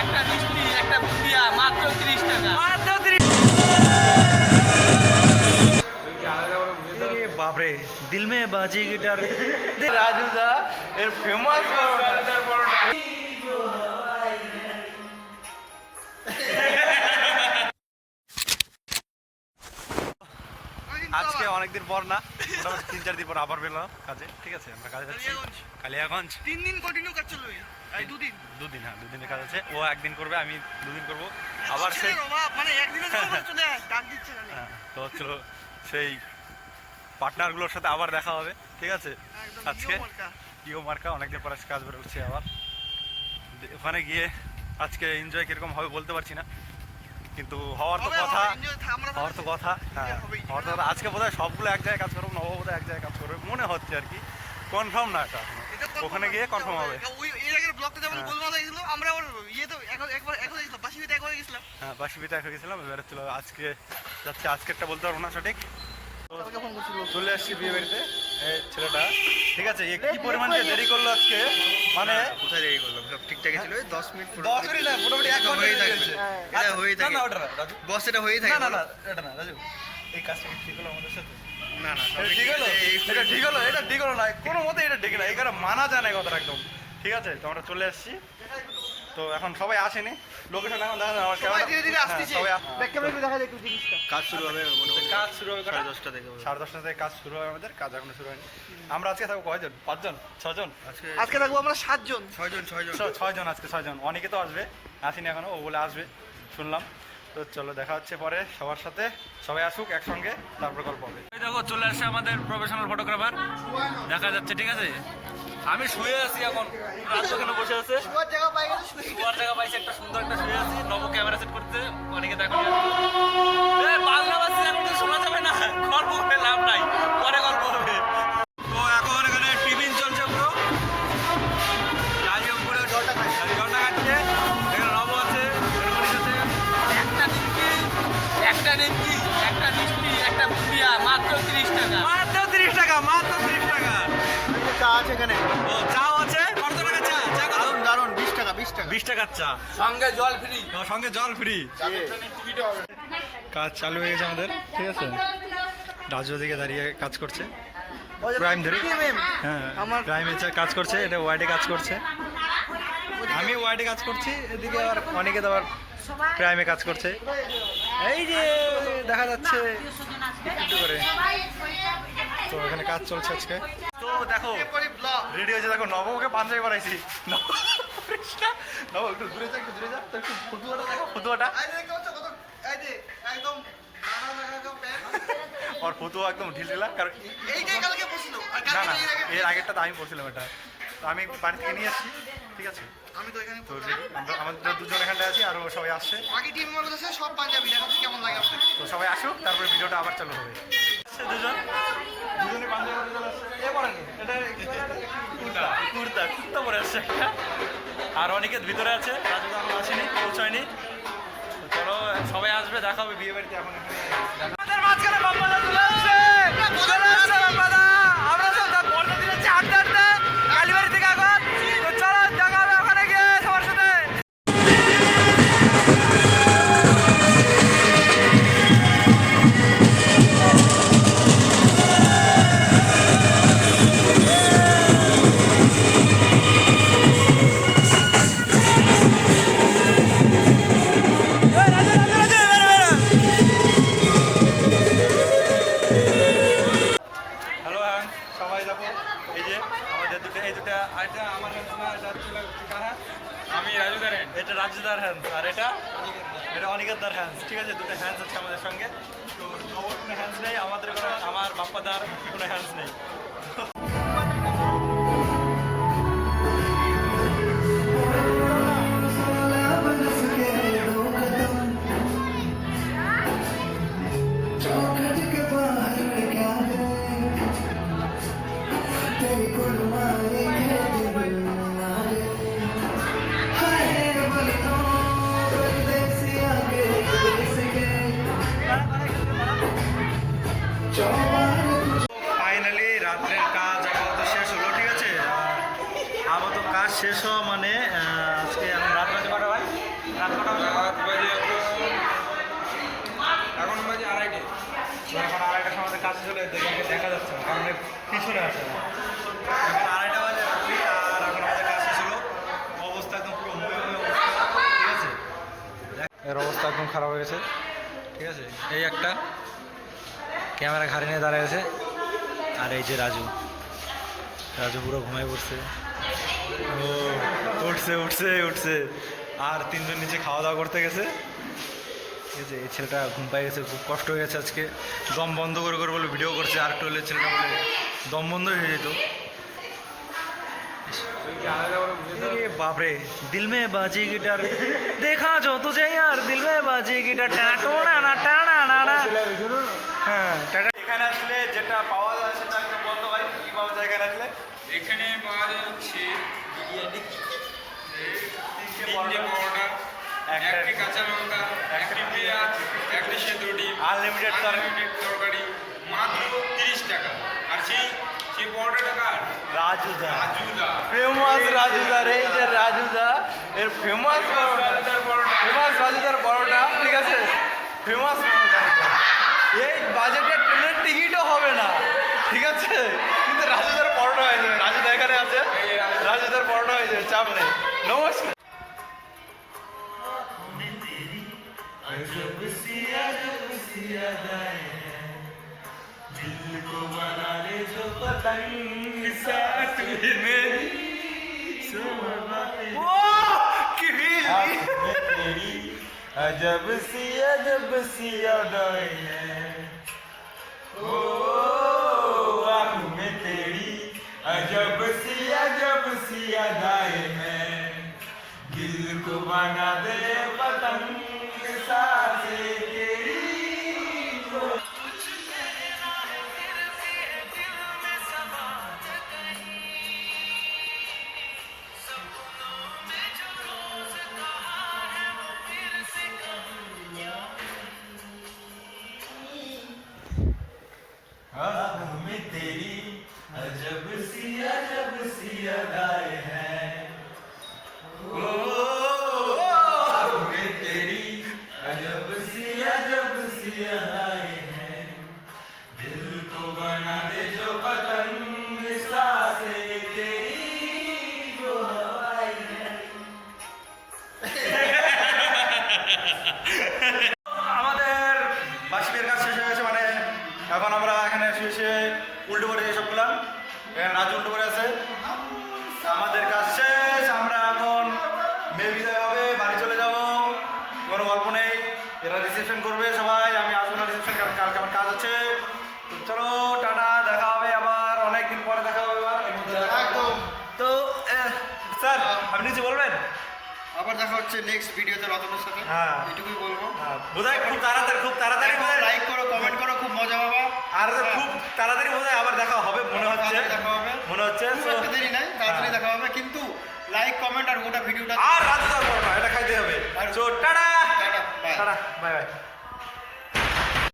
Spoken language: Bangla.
একটা মিষ্টি একটা মাত্র 30 বাপরে দিল মে বাজি গিটার। রাজুদা এর ফেমাস অনেকদিন পর না তিন চার দিন পর আবার বেরোলাম কাজে। ঠিক আছে আমরা কাজে যাচ্ছি। কালিয়াগঞ্জ। তিন দিন কন্টিনিউ কাজ চলবে। এই দুদিন। দুদিন হ্যাঁ দুদিনের কাজ আছে। ও একদিন করবে আমি দুদিন করব। আবার সেই মানে একদিনে চলে চলে ডাক দিচ্ছে। হ্যাঁ, তো হচ্ছিল সেই পার্টনারগুলোর সাথে আবার দেখা হবে ঠিক আছে? আজকে। ইও মার্কা অনেকদিন পর আজকে কাজ বেরোচ্ছে আবার। ওখানে গিয়ে আজকে এনজয় কীরকম হবে বলতে পারছি না। কিন্তু হওয়ার তো কথা। হওয়ার তো কথা হ্যাঁ হওয়ার তো কথা। আজকে বোধহয় সবগুলো এক জায়গায় কাজ করব নব বোধহয় এক জায়গায় কাজ করবে মনে হচ্ছে আর কি। কনফার্ম না এটা ওখানে গিয়ে কনফার্ম হবে। ওই এর আগের ব্লগটা যেমন হ্যাঁ। গোলমাল হয়ে আমরা আবার ইয়ে তো একবার গেছিলাম বিতে একবার গেছিলাম। হ্যাঁ হয়ে গেছিলাম এবার হচ্ছিল আজকে যাচ্ছে আজকেরটা বলতে পারব না সঠিক। চলে আসছি বিয়ে বাড়িতে ছেলেটা। ঠিক আছে কি পরিমাণ দেরি করল আজকে মানে কোথায় দেরি করলাম সব ঠিকঠাকই ছিল ওই দশ মিনিট পুরো দশ মিনিট না মোটামুটি এক ঘণ্টা হয়ে লেগে এটা হয়ে থাকে না, ওটা না, রাজু। বস এটা হয়ে থাকে না, না, না, এটা না, রাজু। এই কাজটা ঠিক হলো আমাদের সাথে? না না এটা ঠিক হলো? এটা ঠিক হলো? এটা ঠিক হলো না। কোনো মতে এটা ঠিক না। এখানে মানা যায় না এই কথাটা একদম। ঠিক আছে তো আমরা চলে আসছি তো এখন সবাই আসেনি। লোকেশন এখন দেখা যায় আমার সবাই ক্যামেরা- ধীরে ধীরে হ্যাঁ, আসতেছে। সবাই ব্যাক ক্যামেরা একটু দেখা যায় একটু জিনিসটা। কাজ শুরু হবে কাজ শুরু হবে? সাড়ে দশটা থেকে সাড়ে দশটা থেকে কাজ শুরু হবে আমাদের কাজ এখনও শুরু হয়নি। আমরা আজকে থাকব কয়জন? পাঁচজন? ছজন? আজকে আজকে থাকব আমরা সাতজন। ছয়জন ছয়জন। ছয়জন আজকে ছয়জন। অনেকে তো আসবে আসেনি এখনও ও বলে আসবে। শুনলাম। তো চলো দেখা হচ্ছে পরে সবার সাথে। সবাই আসুক একসঙ্গে তারপর গল্প হবে। দেখো চলে আসছে আমাদের প্রফেশনাল ফটোগ্রাফার দেখা যাচ্ছে ঠিক আছে? আমি শুয়ে আছি এখন। রাত ওখানে বসে আছে। শুয়ার জায়গা পাই গেছে। শুয়ার জায়গা পাইছে একটা সুন্দর একটা শুয়ে আছি। নব ক্যামেরা সেট করতে অনেকে দেখো। বাংলা তো শোনা যাবে না। গল্প চা আছে এখানে? ও চাও আছে? কত টাকা চা? চা কত? টাকা টাকা। বিশ টাকার চা। সঙ্গে জল ফ্রি। সঙ্গে জল ফ্রি। কাজ চালু হয়ে গেছে আমাদের ঠিক আছে? রাজু দিকে দাঁড়িয়ে কাজ করছে। প্রাইম ধরে হ্যাঁ প্রাইম কাজ করছে এটা ওয়াইডে কাজ করছে। আমি ওয়াইডে কাজ করছি এদিকে আবার অনেকে তো আবার প্রাইমে কাজ করছে। এই যে দেখা যাচ্ছে। করে। তো এখানে কাজ চলছে আজকে। দেখো। এরপরে ব্লগ রেডি হয়েছে দেখো নবকে পাঞ্জাবি বানাইছি। নব একটু দূরে যা একটু দূরে যা তো একটু ফতুয়াটা দেখো যে একদম আর ফতুয়া একদম ঢিলঢিলা কারণ এইটাই কালকে বসছিল আর না না কালকে এর আগে আগেরটা তো আমি পড়ছিলাম এটা। তো আমি বাড়ি থেকে নিয়ে আসছি ঠিক আছে? আমি তো এখানে তো আমরা আমাদের দুজন এখানটায় আছি আর সবাই আসছে। আগে টিম মেম্বার আছে সব পাঞ্জাবি কেমন লাগে আপনাদের। তো সবাই আসুক তারপরে ভিডিওটা আবার চালু হবে। আসছে দুজন। দুজনে পাঞ্জাবি পরে চলে আসছে। এ পরেনি এটা কুর্তা। কুর্তা কুর্তা পরে আসছে। আর অনেকে ভিতরে আছে। রাজু তো এখন আসেনি পৌঁছায়নি। চলো সবাই আসবে দেখা হবে বিয়ে বাড়িতে এখন। আমাদের মাঝখানে এটা এটা অনিকেতদার হ্যান্ড ঠিক আছে? দুটো হ্যান্ডস আছে আমাদের সঙ্গে। তো সবার কোনো হ্যান্ডস নেই, আমাদের কোনো আমার বাপ্পাদার কোনো হ্যান্ডস নেই। ফাইনালি রাত্রের কাজ আপাতত শেষ হলো ঠিক আছে? আপাতত কাজ শেষ হওয়া মানে আজকে এখন রাত বাজে কটা ভাই? রাত কটা রাত বাজে এখন বাজে আড়াইটে। এখন আড়াইটার সময় কাজ চলে দেখা যাচ্ছে না কারণ পিছনে আছে। এখন আড়াইটা বাজে রাত্রি আর এখন আমাদের কাজ শেষ হলো। অবস্থা একদম পুরো অবস্থা ঠিক আছে? এর অবস্থা একদম খারাপ হয়ে গেছে। ঠিক আছে? এই একটা। ক্যামেরা ঘাড়ে নিয়ে দাঁড়ায় আছে। আর এই যে রাজু। রাজু পুরো ঘুমায় পড়ছে। ও উঠছে উঠছে উঠছে। আর তিনজন নিচে খাওয়া দাওয়া করতে গেছে। ঠিক আছে এই ছেলেটা ঘুম পাই গেছে খুব কষ্ট হয়ে গেছে আজকে। দম বন্ধ করে করে বলে ভিডিও করছে আর একটু হলে ছেলেটা বলে দম বন্ধ হয়ে যেত। বাপরে দিল মে বাজি গিটার। দেখা যো যাই আর দিল মে বাজি গিটার। টানা না টানা না হ্যাঁ টাটা এখানে আসলে যেটা পাওয়া যায় সেটা একটু বলতো ভাই কি পাওয়া যায় এখানে আসলে? এখানে পাওয়া যাচ্ছে বিরিয়ানি তিনটে পরোটা একটি কাঁচা লঙ্কা একটি পেঁয়াজ একটি সেদ্ধ ডিম আনলিমিটেড তরকারি। মাত্র তিরিশ টাকা। আর সেই সেই পরোটা টাকার রাজুদা। রাজুদা। ফেমাস রাজুদা রে এই যে রাজুদা। এর ফেমাস রাজুদার পরোটা। ফেমাস রাজুদার পরোটা ঠিক আছে? ফেমাস এই বাজেটে ট্রেনের টিকিটও হবে না। ঠিক আছে? কিন্তু রাজুদার পরোটা হয়ে যাবে। রাজুদা এখানে আছে? রাজুদার পরোটা হয়ে যাবে চাপ নেই। নমস্কার। अजब सी अजब सी अदाई है ओ, आँख में तेरी अजब सी अजब सी अदाई है। दिल को बना तेरी রিসেপশন করবে সবাই আমি আসব না রিসেপশন কারণ কালকে আমার কাজ আছে। চলো টাটা দেখা হবে আবার অনেক দিন পরে দেখা হবে আবার। তো স্যার আপনি কিছু বলবেন? আবার দেখা হচ্ছে নেক্সট ভিডিওতে রতনের সাথে। হ্যাঁ। এটুকুই বলব। হ্যাঁ, বোধহয় খুব তাড়াতাড়ি খুব তাড়াতাড়ি বোধহয়। লাইক করো কমেন্ট করো খুব মজা পাবা। আর খুব তাড়াতাড়ি বোধ হয় আবার দেখা হবে মনে হচ্ছে। তাড়াতাড়ি দেখা হবে। মনে হচ্ছে দেরি নাই তাড়াতাড়ি হ্যাঁ। দেখা হবে কিন্তু লাইক কমেন্ট আর গোটা ভিডিওটা আর রাত করব এটা খাইতে হবে। আর- তো tata tata, bye. Tata bye bye